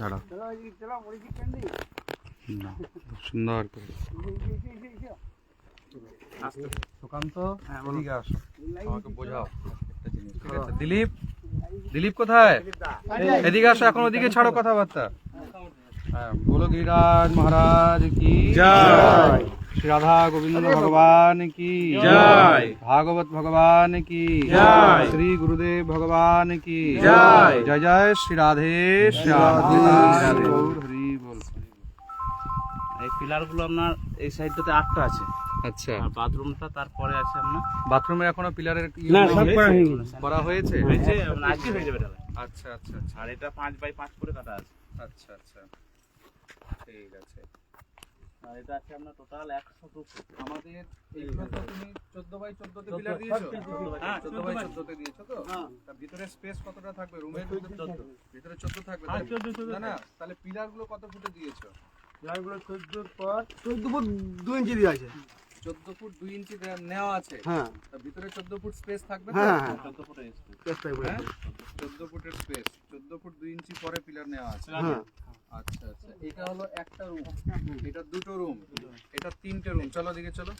দাঁড়াও না সুন্দর করে। সুকান্ত এদিকে আসো। আমাকে বোঝাও। একটা জিনিস ঠিক আছে? দিলীপ? দিলীপ কোথায়? এদিকে আসো এখন ওদিকে ছাড়ো কথাবার্তা। হ্যাঁ বলো গিরিরাজ মহারাজ কি? জয়। শ্রী রাধা গোবিন্দ। ভগবান কি জয়। ভাগবত ভগবান কি জয়। শ্রী গুরুদেব ভগবান কি জয়। জয় জয় শ্রী রাধে শ্রী রাধে। হরি বল এই পিলারগুলো আপনার এই সাইডটাতে আটটা আছে। আচ্ছা। আর বাথরুমটা তারপরে আছে আপনার। বাথরুমে এখনও পিলারের না, সব করা হয়ে গেছে। করা হয়েছে? হয়েছে মানে আজকে হয়ে যাবে এটা আচ্ছা আচ্ছা আচ্ছা। আর এটা পাঁচ বাই পাঁচ করে কাটা আছে। আচ্ছা আচ্ছা। ঠিক আছে। এটা আছে আপনার টোটাল একশো আমাদের এইগুলো তো তুমি 14 বাই 14 পিলার দিয়েছ? হ্যাঁ, 14 বাই 14 দিয়েছ তো? তার ভিতরে স্পেস কতটা থাকবে? রুমের ভিতরে 14 থাকবে হ্যাঁ, তাই? 14 14 না না তাহলে পিলারগুলো কত ফুটে দিয়েছ? চোদ্দ দু ইঞ্চি দিয়ে আছে। 14 ফুট 2 ইঞ্চি নেওয়া আছে? হ্যাঁ। ভিতরে 14 ফুট স্পেস থাকবে তো? হ্যাঁ হ্যাঁ চোদ্দ ফুটের স্পেস চেষ্টা করে হ্যাঁ? 14 ফুটের স্পেস 14 ফুট 2 ইঞ্চি পরে পিলার নেওয়া আছে। হ্যাঁ। আচ্ছা আচ্ছা। এটা হলো একটা রুম এটা দুটো রুম এটা তিনটে রুম চলো দিকে চলো।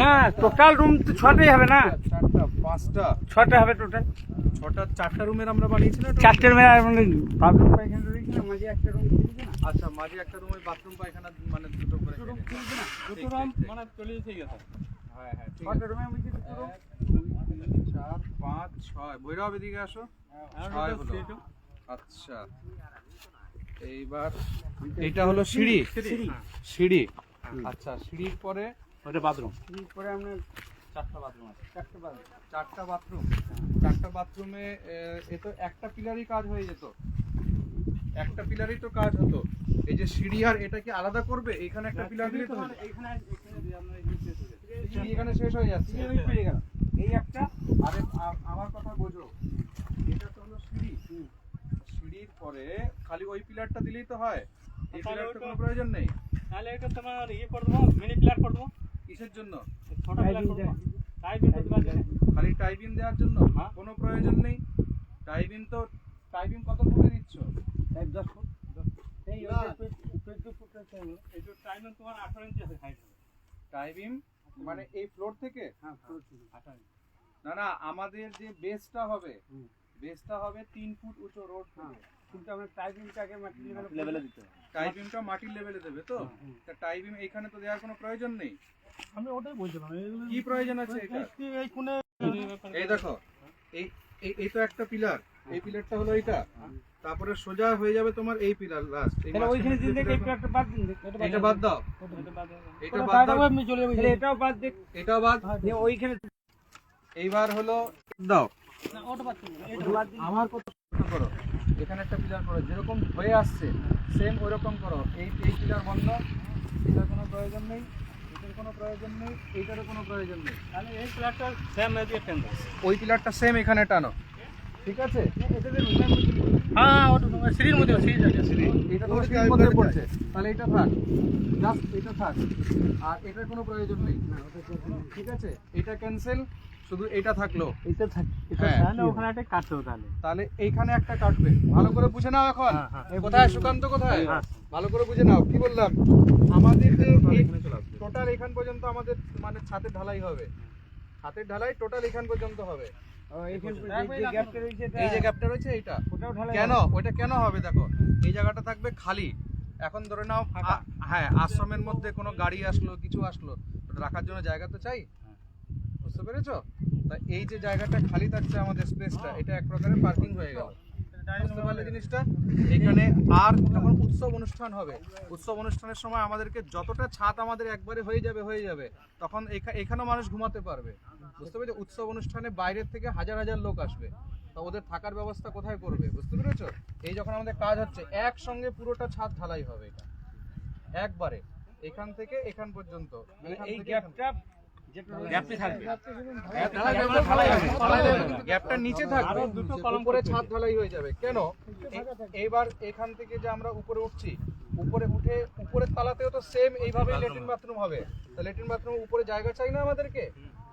না টোটাল রুম তো ছটাই হবে না? চারটা পাঁচটা। ছটা হবে টোটাল ছটা চারটা রুমের আমরা বানিয়েছি না? মেলা মানে বাথরুম পায়খানা রয়েছে না? মাঝে একটা রুম আচ্ছা মাঝে একটা রুমে বাথরুম পায়খানা মানে দুটো করে দুটো রুম। মানে চলে আছে হ্যাঁ হ্যাঁ চার পাঁচ ছয়। ভৈরব এদিকে আসো। ছয় হলো আচ্ছা। এইবার এইটা হলো সিঁড়ি। সিঁড়ি আচ্ছা সিঁড়ির পরে ওটা বাথরুম পরে আমরা চারটা বাথরুম আছে। চারটে বাথরুম চারটা বাথরুম চারটা বাথরুমে এ তো একটা পিলারই কাজ হয়ে যেত। একটা পিলারই তো কাজ হতো। এই যে সিঁড়ি আর এটা কি আলাদা করবে? এখানে একটা পিলার দিলে তো এইখানে এখানে দিয়ে আমরা এই শেষ হয়ে যাবে। সিঁড়ি এখানে শেষ হয়ে যাচ্ছে। এই একটা আরে আমার কথা বোঝো। এটা তো হলো সিঁড়ি। সিঁড়ির পরে খালি ওই পিলারটা দিলেই তো হয়। এই পিলারটা কোনো প্রয়োজন নেই। তাহলে এটা তোমার ইয়ে করে দেবো মিনি প্লার করে দেবো। কিসের জন্য? ছোট প্লার করে দেবো। পারবে খালি টাইপিং দেওয়ার জন্য? হ্যাঁ। কোনো প্রয়োজন নেই। টাইপিং তো টাইপিং কত ফুটে দিচ্ছ? এই দশ ফুট। এই চোদ্দ টাইম তোমার আঠারো ইঞ্চি আছে হাইট টাইপিং মানে এই ফ্লোর থেকে? হ্যাঁ ফুট আঠারো না না আমাদের যে বেসটা হবে। বেসটা হবে তিন ফুট উঁচু রোড হ্যাঁ। কিন্তু আমরা টাইপিংটাকে মাটি লেভেলে দিতে হবে। টাইপিংটা মাটির লেভেলে দেবে তো? তা টাইপিং এখানে তো দেওয়ার কোনো প্রয়োজন নেই। আমি ওটাই বলছিলাম কি প্রয়োজন আছে এটা? এই কোণে এই দেখো এই এই- এই তো একটা পিলার এই পিলারটা হলো এইটা। তারপরে সোজা হয়ে যাবে তোমার এই পিলার লাস্ট তাহলে ওইখানে দিন একটা বাদ দিন এটা বাদ দাও। এটা বাদ দাও। আপনি চলে তাহলে এটাও বাদ দেখ এটাও বাদ। দিয়ে ওইখানে এইবার হলো দাও। ওটা বাদ দিন। এটা বাদ দিন। আমার কথা করো। এখানে একটা পিলার করো। যেরকম হয়ে আসছে সেম ওইরকম করো। এই এই পিলার বন্ধ। এটার কোনো প্রয়োজন নেই। এটার কোনো প্রয়োজন নেই। এইটারও কোনো প্রয়োজন নেই। তাহলে এই প্লারটা টেন ওই পিলারটা সেম এখানে টানো। ঠিক আছে? হ্যাঁ ওটা তোমার সিঁড়ির মধ্যে সিঁড়ি আছে সিঁড়ি। এটা তোমার মধ্যে পড়ছে। তাহলে এটা থাক। জাস্ট এটা থাক। আর এটার কোনো প্রয়োজন নেই। ঠিক আছে? এটা ক্যান্সেল শুধু এটা থাকল। এটা থাক হ্যাঁ। তাহলে ওখানে একটা তাহলে। তাহলে এইখানে একটা কাটবে। ভালো করে বুঝে নাও এখন। হ্যাঁ, হ্যাঁ। কোথায়? সুকান্ত কোথায়? হ্যাঁ। ভালো করে বুঝে নাও। কি বললাম? আমাদের যে টোটাল এখান পর্যন্ত আমাদের মানে ছাদের ঢালাই হবে। ছাদের ঢালাই টোটাল এখান পর্যন্ত হবে। এই যে গ্যাপটা রয়েছে এইটা। কেন? ওইটা কেন হবে দেখো? এই জায়গাটা থাকবে খালি। এখন ধরে নাও হ্যাঁ আশ্রমের মধ্যে কোনো গাড়ি আসলো কিছু আসলো ওটা রাখার জন্য জায়গা তো চাই? বুঝতে পেরেছ? তা এই যে জায়গাটা খালি থাকছে আমাদের স্পেসটা এটা এক প্রকারের পার্কিং হয়ে গেল। বুঝতে পারলে জিনিসটা এখানে আর যখন উৎসব অনুষ্ঠান হবে উৎসব অনুষ্ঠানের সময় আমাদেরকে যতটা ছাদ আমাদের একবারে হয়ে যাবে হয়ে যাবে তখন এখা- এখানেও মানুষ ঘুমাতে পারবে। বুঝতে পেরেছ? উৎসব অনুষ্ঠানে বাইরের থেকে হাজার হাজার লোক আসবে। তা ওদের থাকার ব্যবস্থা কোথায় করবে? বুঝতে পেরেছ? এই যখন আমাদের কাজ হচ্ছে একসঙ্গে পুরোটা ছাদ ঢালাই হবে এটা। একবারে। এখান থেকে এখান পর্যন্ত। মানে এই গ্যাপটা গ্যাপটি থাকবে। গ্যাপটা নিচে থাকবে। দুটো কলম উপরে ছাদ ঢালাই হয়ে যাবে। কেন? এইবার এখান থেকে যে আমরা উপরে উঠছি উপরে উঠে উপরের তালাতেও তো সেম এইভাবেই লেট্রিন বাথরুম হবে। তা লেট্রিন বাথরুম উপরে জায়গা চাই না আমাদেরকে?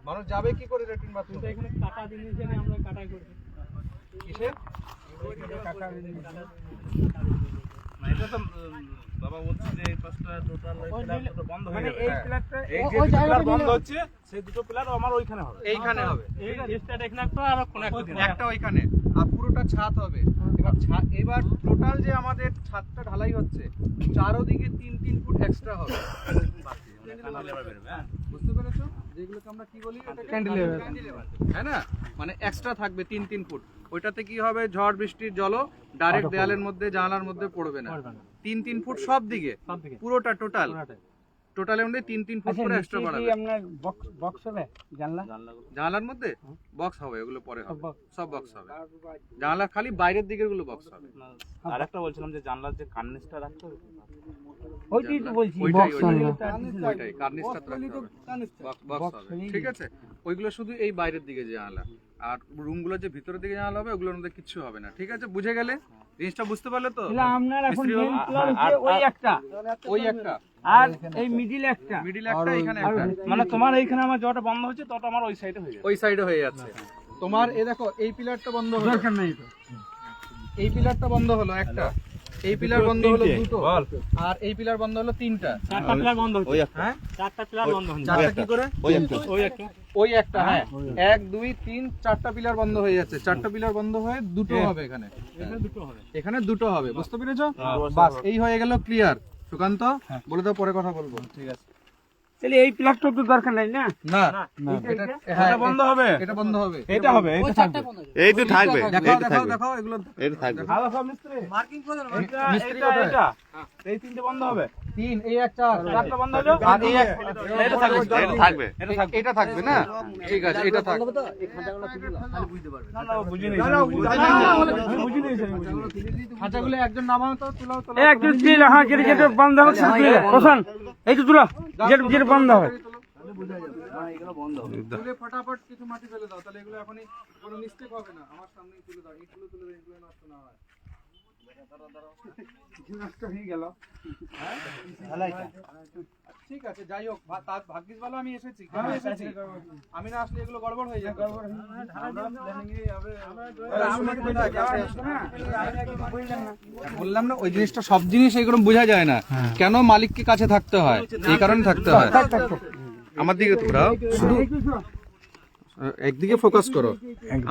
মানুষ যাবে কি করে ল্যাট্রিন বাথরুম এখানে কাটা জিনিস জানি আমরা কাটাই করছি কিসে না, এটা তো বাবা বলছে যে এই পাঁচটা টোটাল বন্ধ হয়ে যাবে। এই এই যে দুটো বন্ধ হচ্ছে সেই দুটো পিলার আমার ওইখানে হবে। এইখানে হবে। এই স্টার্ট এখানে একটা আর কোন একটা একটা ওইখানে আর পুরোটা ছাদ হবে। এবার ছা- এবার টোটাল যে আমাদের ছাদটা ঢালাই হচ্ছে চারোদিকে তিন তিন ফুট এক্সট্রা হবে। হ্যাঁ। বুঝতে পেরেছ? যেগুলোকে আমরা কি বলি? ক্যান্ডিলেভার হ্যাঁ না? মানে এক্সট্রা থাকবে তিন তিন ফুট। ওইটাতে কি হবে? ঝড় বৃষ্টির জলও ডাইরেক্ট দেয়ালের মধ্যে জানালার মধ্যে পড়বে না। তিন তিন ফুট সব দিকে? পুরোটা টোটাল টোটালের মধ্যে তিন তিন ফুট করে এক্সট্রা বাড়াবে আপনার বক্স বক্স হবে? জানলা? জানলাগুলো। জানালার মধ্যে? বক্স হবে ওগুলো পরে হবে। সব বক্স হবে। জানালার খালি বাইরের দিকেরগুলো বক্স হবে। আর একটা বলছিলাম যে জানলার যে কার্নিসটা রাখতে হবে। ওইটাই তো বলছি ওইটাই box ওইটাই। তো বক্স হবে। ঠিক আছে? ওইগুলো শুধু এই বাইরের দিকে জানালা। আর রুমগুলো যে ভিতরের দিকে জানালা হবে ওগুলোর মধ্যে কিচ্ছু হবে না। ঠিক আছে? বুঝে গেলে? জিনিসটা বুঝতে পারলে তো? তাহলে আপনার এখন হচ্ছে ওই একটা। ওই একটা। আর এই মিডিল একটা। মিডিল একটা এখানে একটা। মানে তোমার এইখানে আমার যটা বন্ধ হচ্ছে তত আমার ওই সাইডে হয়ে ওই সাইডে হয়ে যাচ্ছে। তোমার এই দেখো এই পিলারটা বন্ধ হলো। দরকার নাই তো। এই পিলারটা বন্ধ হলো একটা। এই পিলার বন্ধ হলো দুটো। আর এই পিলার বন্ধ হলো তিনটা। চারটা পিলার বন্ধ হচ্ছে। হ্যাঁ? চারটা পিলার বন্ধ হচ্ছে। চারটা কি করে? ওই একটা। ওই একটা। হ্যাঁ? এক দুই তিন চারটা পিলার বন্ধ হয়ে যাচ্ছে। চারটা পিলার বন্ধ হয়ে দুটো হবে এখানে। এখানে দুটো হবে। এখানে দুটো হবে বুঝতে পেরেছ? বাস এই হয়ে গেল ক্লিয়ার সুকান্ত বলে দাও পরে কথা বলব। ঠিক আছে। তাহলে এই প্লাগটা তো দরকার নাই না? না। এটা হ্যাঁ বন্ধ হবে। এটা বন্ধ হবে। এটা হবে এটা থাকবে। এই তো থাকবে দেখাও এগুলো এটা থাকবে। ভালো সব মিস্ত্রি। এটা মিস্ত্রি এটা? এটা এই তিনটে বন্ধ হবে। তিন এই চারটা বন্ধ হলো? আর এই এটা থাকবে। এটা থাকবে। এটা থাকবে। না? ঠিক আছে এটা থাকবে। না না বুঝিনি বুঝিনি খাঁচাগুলো একজন নামাও তো তুলাও তুলে হ্যাঁ যেটা যেটা বন্ধ হবে সেটা তুলে। বসান এই তো যেটা বন্ধ হবে। ফটাফট কিছু মাটি ফেলে দাও তাহলে এগুলো এখনই কোনো মিস্টেক হবে না। আমার সামনে তুলে দাও এই তুলে তুলে এগুলো নষ্ট না হয়। নষ্ট হয়ে গেল। ঠিক আছে যাই হোক তার ভাগ্যিস ভালো আমি এসেছি। আমি না আসলে এগুলো গড়বড় হয়ে যাবে। বললাম না। ওই জিনিসটা সব জিনিস এগুলো বোঝা যায় না। কেন মালিককে কাছে থাকতে হয়? এই কারণে থাকতে হয়। আমার দিকে তোমরা শুধু একদিকে ফোকাস করো।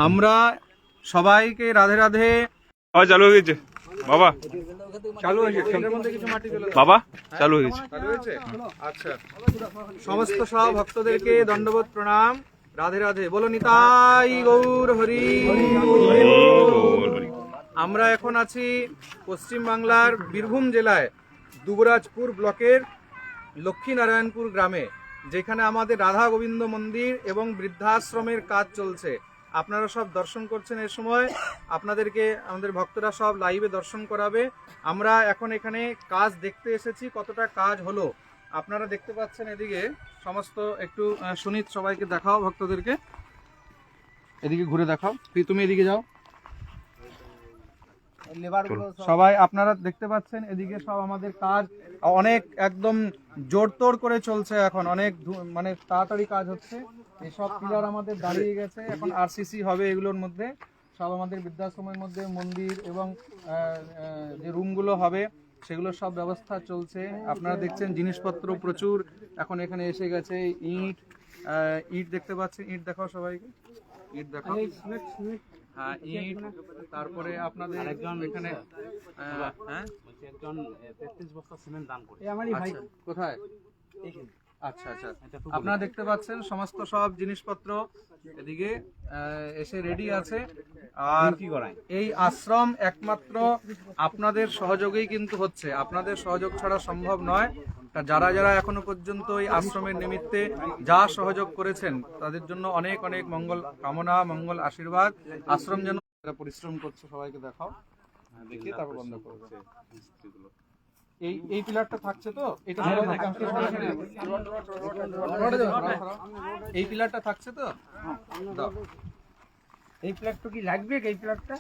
আমরা সবাইকে রাধে রাধে। চালু হয়ে গেছে। বাবা। চালু হয়েছে। বাবা চালু হয়ে গেছে। চালু হয়েছে? আচ্ছা। সমস্ত সব ভক্তদেরকে দণ্ডবোধ প্রণাম। রাধে রাধে। বলো নিতাই গৌর হরি। আমরা এখন আছি পশ্চিম বাংলার বীরভূম জেলায় দুবরাজপুর ব্লকের লক্ষ্মীনারায়ণপুর গ্রামে যেখানে আমাদের রাধা গোবিন্দ মন্দির এবং বৃদ্ধাশ্রমের কাজ চলছে। আপনারা সব দর্শন করছেন এর সময়। আপনাদেরকে আমাদের ভক্তরা সব লাইভে দর্শন করাবে। আমরা এখন এখানে কাজ দেখতে এসেছি কতটা কাজ হলো। আপনারা দেখতে পাচ্ছেন এদিকে সমস্ত একটু সুনীত সবাইকে দেখাও ভক্তদেরকে। এদিকে ঘুরে দেখাও। তুমি এদিকে যাও। সবাই আপনারা দেখতে পাচ্ছেন এদিকে সব আমাদের কাজ। অনেক একদম জোরতোর করে চলছে এখন। অনেক মানে তাড়াতাড়ি কাজ হচ্ছে। এসব পিলার আমাদের দাঁড়িয়ে গেছে। এখন আরসিসি হবে এগুলোর মধ্যে। সব আমাদের বৃদ্ধাশ্রমের মধ্যে মন্দির এবং যে রুমগুলো হবে সেগুলোর সব ব্যবস্থা চলছে। আপনারা দেখছেন জিনিসপত্র প্রচুর। এখন এখানে এসে গেছে ইট। আহ, ইট দেখতে পাচ্ছেন? ইট দেখাও সবাইকে। ইট দেখাও। হ্যাঁ ইট। তারপরে আপনাদের একজন এখানে হ্যাঁ? একজন তেত্রিশ বস্তা সিমেন্ট দান করে আচ্ছা, কোথায়? আচ্ছা আচ্ছা। আপনারা দেখতে পাচ্ছেন সমস্ত সব জিনিসপত্র এদিকে এসে রেডি আছে। আর এই আশ্রম একমাত্র আপনাদের সহযোগেই কিন্তু হচ্ছে। আপনাদের সহযোগ ছাড়া সম্ভব নয়। যারা যারা এখনও পর্যন্ত এই আশ্রমের নিমিত্তে যা সহযোগ করেছেন তাদের জন্য অনেক অনেক মঙ্গল কামনা মঙ্গল আশীর্বাদ। আশ্রম যেন পরিশ্রম করছে সবাইকে দেখাও। দেখিয়ে তারপর বন্ধ করবে। এই এই পিলারটা থাকছে তো এটা। এই পিলারটা থাকছে তো। এই প্লাগটা কি লাগবে এই প্লাগটা